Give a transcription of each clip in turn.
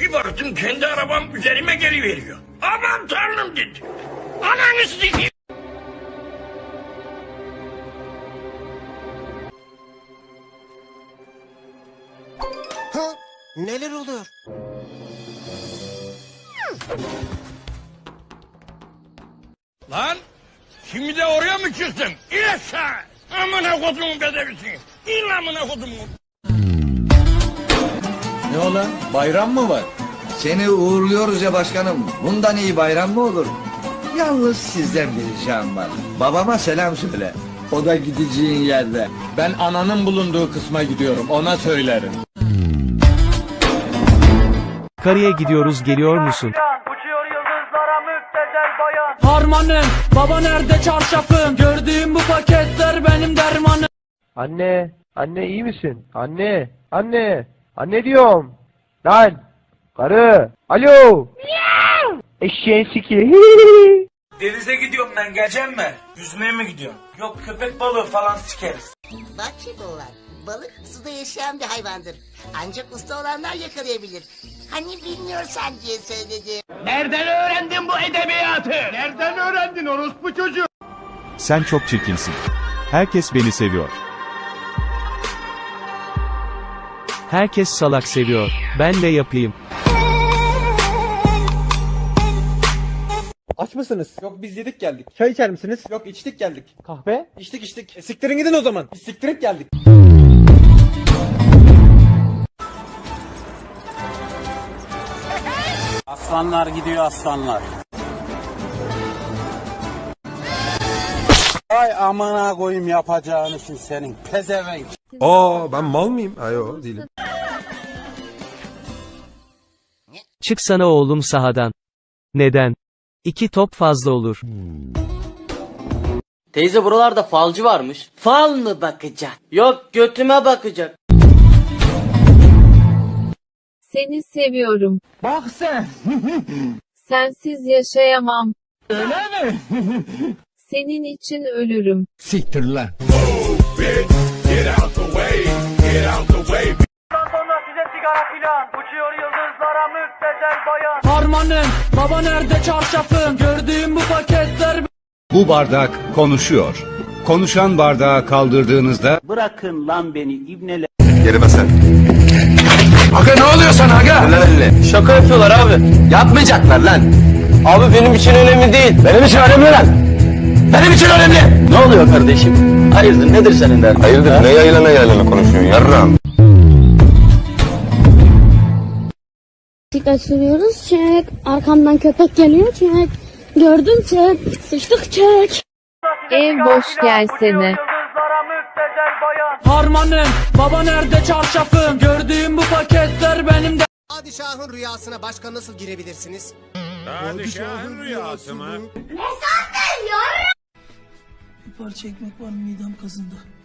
Bir baktım kendi arabam üzerime geliveriyor. Aman tanrım dedi. Ananı sikeyim. Ha? Neler oluyor? Lan şimdi de oraya mı çıktın? İn aşağı. Amına kodumun bedevisin. İn amına kodumun. Ne ola? Bayram mı var? Seni uğurluyoruz ya başkanım. Bundan iyi bayram mı olur? Yalnız sizden bir ricam var. Babama selam söyle. O da gideceğin yerde. Ben ananın bulunduğu kısma gidiyorum. Ona söylerim. Karıya gidiyoruz geliyor musun? Uçuyor yıldızlara müptezel bayan Harmanım, baba nerede çarşafım? Gördüğüm bu paketler benim dermanım. Anne, anne iyi misin? Anne, anne, anne diyorum. Lan, karı, alo. Eşeğin siki. Denize gidiyorum ben geleceğim mi? Yüzmeye mi gidiyorum? Yok köpek balığı falan sikeriz. Bak Çekolar, balık suda yaşayan bir hayvandır. Ancak usta olanlar yakalayabilir. Hani bilmiyorsan diye söyledim. Sen çok çirkinsin. Herkes beni seviyor. Herkes salak seviyor. Ben de yapayım. Aç mısınız? Yok biz yedik geldik. Çay içer misiniz? Yok içtik geldik. Kahve? İçtik içtik. E, siktirin gidin o zaman. Biz siktirip geldik. Aslanlar gidiyor aslanlar. Ay amına koyayım yapacağını şimdi senin pezevenk. Aa ben mal mıyım? Ayo değilim. Çık sana oğlum sahadan. Neden? İki top fazla olur. Teyze buralarda falcı varmış. Fal mı bakacak? Yok götüme bakacak. Seni seviyorum. Bak sen. Sensiz yaşayamam. Öyle mi? Senin için ölürüm. Siktir lan. Harmanım, baba nerede çarşafım? Gördüğüm bu paketler Bu bardak konuşuyor. Konuşan bardağı kaldırdığınızda Bırakın lan beni ibneler. Yerime sen. Aga ne oluyor sana aga? Şaka yapıyorlar abi. Yapmayacaklar lan. Abi benim için önemli değil. Benim için önemli lan. Benim için önemli. Ne oluyor kardeşim? Hayırdır nedir senin derdin? Hayırdır ne yaylana yaylana konuşuyorsun yarram. Bisiklet sürüyoruz çek. Arkamdan köpek geliyor çek. Gördüm çek. Sıçtık çek. Ev boş gelsene. Harmanım, baba nerede çarşafım? Gördüğüm bu paketler benim Padişahın rüyasına başka nasıl girebilirsiniz? Padişahın rüyası mı?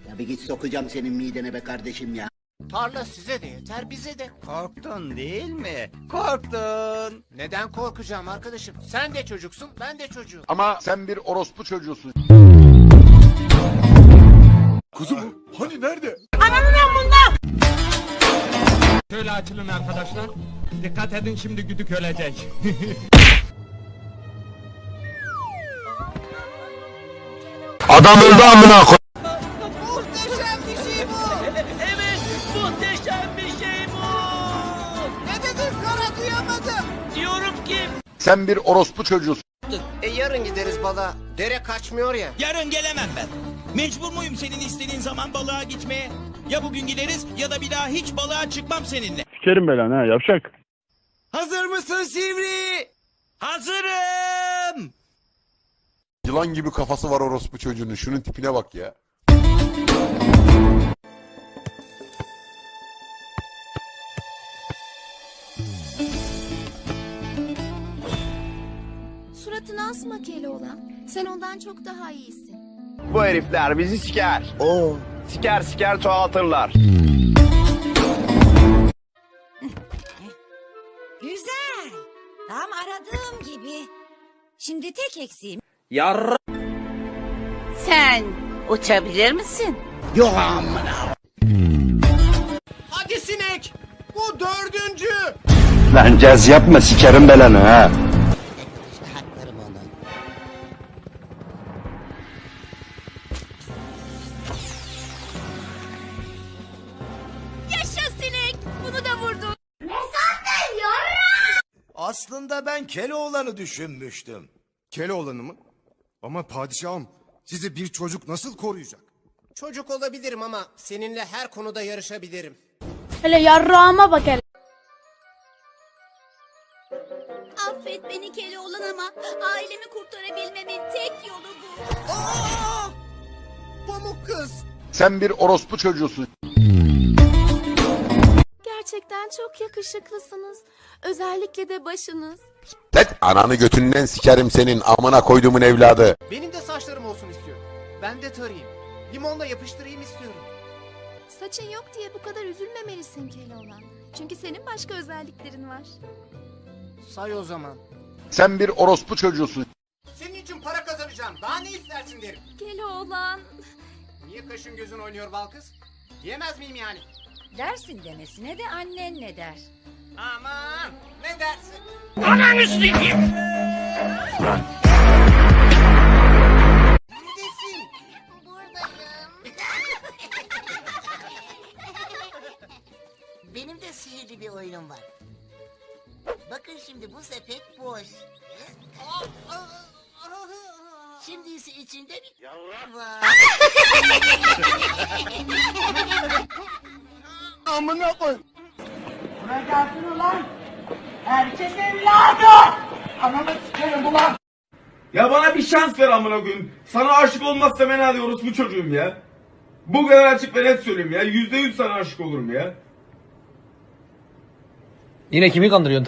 Ya bir git sokacağım senin midene be kardeşim ya. Tarla size de yeter bize de. Korktun değil mi? Korktun. Neden korkacağım arkadaşım? Sen de çocuksun, ben de çocuğum. Ama sen bir orospu çocuğusun. Kuzum hani nerede? Şöyle açılın arkadaşlar. Dikkat edin şimdi güdük ölecek. Adam öldü amına koy. Diyorum ki Sen bir orospu çocuğusun. E yarın gideriz bala. Dere kaçmıyor ya. Yarın gelemem ben. Mecbur muyum senin istediğin zaman balığa gitmeye? Ya bugün gideriz ya da bir daha hiç balığa çıkmam seninle. Sikerim belan ha yavşak. Hazır mısın Sivri? Hazırım. Yılan gibi kafası var orospu çocuğunun. Şunun tipine bak ya. Suratını asma Keloğlan. Sen ondan çok daha iyisin. Bu herifler bizi siker. Oo. Siker siker çoğaltırlar. Güzel. Tam aradığım gibi. Şimdi tek eksiğim. yarra Sen uçabilir misin? Hadi sinek. Bu dördüncü. Lan caz yapma sikerim belanı ha. Aslında ben Keloğlan'ı düşünmüştüm. Keloğlan'ı mı? Ama padişahım sizi bir çocuk nasıl koruyacak? Çocuk olabilirim ama seninle her konuda yarışabilirim. Hele yarrağıma bak hele. Affet beni Keloğlan ama ailemi kurtarabilmemin tek yolu bu. Pamuk kız. Sen bir orospu çocuğusun. Gerçekten çok yakışıklısınız. Özellikle de başınız. Tet ananı götünden sikerim senin amına koyduğumun evladı. Benim de saçlarım olsun istiyorum. Ben de tarayayım. Limonla yapıştırayım istiyorum. Saçın yok diye bu kadar üzülmemelisin Keloğlan. Çünkü senin başka özelliklerin var. Say o zaman. Sen bir orospu çocuğusun. Senin için para kazanacağım. Daha ne istersin derim. Keloğlan. Niye kaşın gözün oynuyor bal kız? Diyemez miyim yani? Dersin demesine de annen ne der? Aman ne dersin? Ananı sikeyim. Neredesin? Buradayım. Benim de sihirli bir oyunum var. Bakın şimdi bu sepet boş. Şimdi ise içinde bir var. Amına koy. Ya bana bir şans ver amına koyayım. Sana aşık olmazsa ben hadi orospu çocuğum ya. Bu kadar açık ve net söyleyeyim ya. Yüzde yüz sana aşık olurum ya. Yine kimi kandırıyorsun